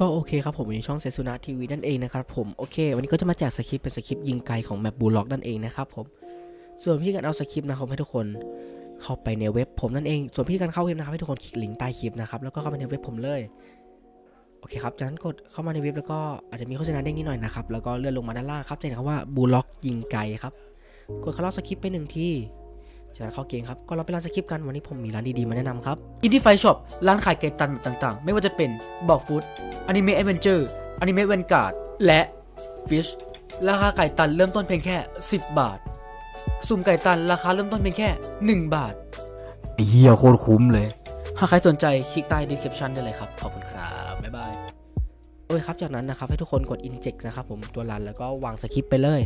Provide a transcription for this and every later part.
ก็โอเคครับผมอยู่ในช่องเซซุนะทีวีนั่นเองนะครับผมโอเค วันนี้ก็จะมาแจกสคริปเป็นสคริปยิงไกลของแมปบูล็อกนั่นเองนะครับผมส่วนวิธีการเอาสคริปนะครับให้ทุกคนเข้าไปในเว็บผมนั่นเอง ส่วนวิธีการเข้าเว็บนะครับให้ทุกคนคลิกลิงก์ใต้คลิปนะครับแล้วก็เข้าไปในเว็บผมเลยโอเคครับจากนั้นกดเข้ามาในเว็บแล้วก็อาจจะมีโฆษณาเด้งนิดหน่อยนะครับแล้วก็เลื่อนลงมาด้านล่างครับจะเห็นคำว่าบูล็อกยิงไกลครับกดเข้าเล่าสคริปไปหนึ่งที จากนั้นเข้าเกมครับก็เราไปร้านสคริปต์กันวันนี้ผมมีร้านดีๆมาแนะนำครับอินดี้ไฟช็อปร้านขายไก่ตันแบบต่างๆ ไม่ว่าจะเป็นบอกฟู้ดอนิเมะแอดเวนเจอร์อนิเมะเวนการ์ดและฟิชราคาไก่ตันเริ่มต้นเพียงแค่ 10 บาทสุ่มไก่ตันราคาเริ่มต้นเพียงแค่ 1 บาทเหี้ยโคตรคุ้มเลย ถ้าใครสนใจคลิกใต้ description ได้เลยครับ ขอบคุณครับ บ๊ายบาย โอ้ยครับ จากนั้นนะครับ ให้ทุกคนกด inject นะครับผมตัวรันแล้วก็วางสคริปต์ไปเลย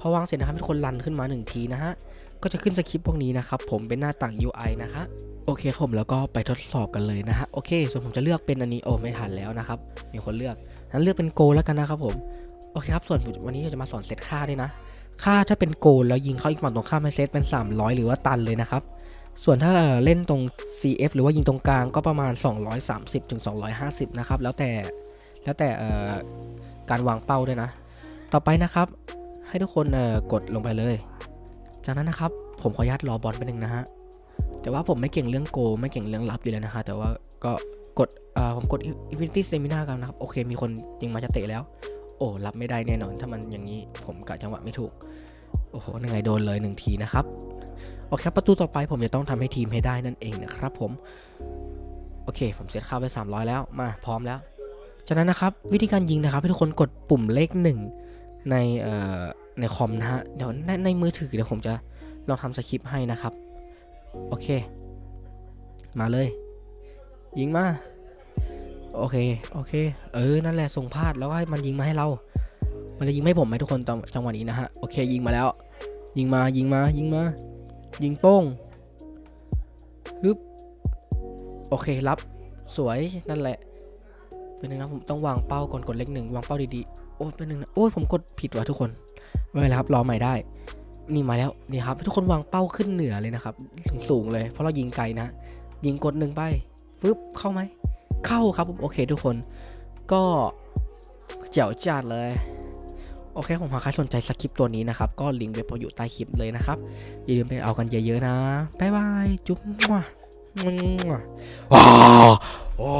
พอวางเสร็จนะครับทุกคนรันขึ้นมาหนึ่งทีนะฮะ ก็จะขึ้นสคริปต์พวกนี้นะครับผมเป็นหน้าต่าง UI นะคะโอเคครับผมแล้วก็ไปทดสอบกันเลยนะฮะโอเค ส่วนผมจะเลือกเป็นอันนี้โอ้ไม่ทันแล้วนะครับมีคนเลือกนั้นเลือกเป็นโกแล้วกันนะครับผมโอเคครับส่วนวันนี้เราจะมาสอนเซตค่าด้วยนะ ค่าถ้าเป็นโกแล้วยิงเข้าอีกฝั่งตรงข้ามให้เซตเป็น 300 หรือว่าตันเลยนะครับส่วนถ้าเล่นตรง CF หรือว่ายิงตรงกลางก็ประมาณ 230ถึง250 นะครับ แล้วแต่แล้วแต่การวางเป้าด้วยนะ ต่อไปนะครับ ให้ทุกคนกดลงไปเลย จากนั้นนะครับผมขออนุญาตรอบอลไปหนึ่งนะฮะแต่ว่าผมไม่เก่งเรื่องโก ไม่เก่งเรื่องรับอยู่แล้วนะฮะแต่ว่าก็กดเอ่อผมกด Infinity Stamina กันนะครับ โอเค มีคนยิงมาจะเตะแล้ว โอ้ รับไม่ได้แน่นอน ถ้ามันอย่างนี้ผมกะจังหวะไม่ถูก โอ้โหยังไงโดนเลยหนึ่งทีนะครับ โอเค ประตูต่อไปผมจะต้องทำให้ทีมให้ได้นั่นเองนะครับผม โอเค ผมเซตค่าไว้ 300 แล้ว มา พร้อมแล้ว จากนั้นนะครับ วิธีการยิงนะครับ ให้ทุกคนกดปุ่มเลขหนึ่งในเอ่อ ในคอมนะฮะ เดี๋ยวในในมือถือเดี๋ยวผมจะลองทำสคริปต์ให้นะครับ โอเค มาเลย ยิงมา โอเค โอเค เออ นั่นแหละส่งพลาดแล้วก็ให้มันยิงมาให้เรา มันจะยิงไม่ให้ผมไหมทุกคนตอนจังหวะนี้นะฮะ โอเค ยิงมาแล้ว ยิงมา ยิงมา ยิงมา ยิงโป้งฮึบ โอเค รับ สวย นั่นแหละ เป็นหนึ่งนะผมต้องวางเป้าก่อนกดเลขหนึ่งวางเป้าดีๆ โอ้เป็นหนึ่งนะ โอ้ยผมกดผิดว่ะทุกคน ไม่เป็นไรครับรอใหม่ได้ นี่มาแล้วนี่ครับ ทุกคนวางเป้าขึ้นเหนือเลยนะครับ สูงๆเลย เพราะเรายิงไกลนะ ยิงกดหนึ่งไปฟึบเข้าไหม เข้าครับผมโอเคทุกคนก็เจ๋วจัดเลยโอเคผมหากใครสนใจสคริปต์ตัวนี้นะครับ ก็ลิงก์เว็บผมอยู่ใต้คลิปเลยนะครับ อย่าลืมไปเอากันเยอะๆนะ บ๊ายบาย จุ๊บมั่วมั่วว้าวโอ้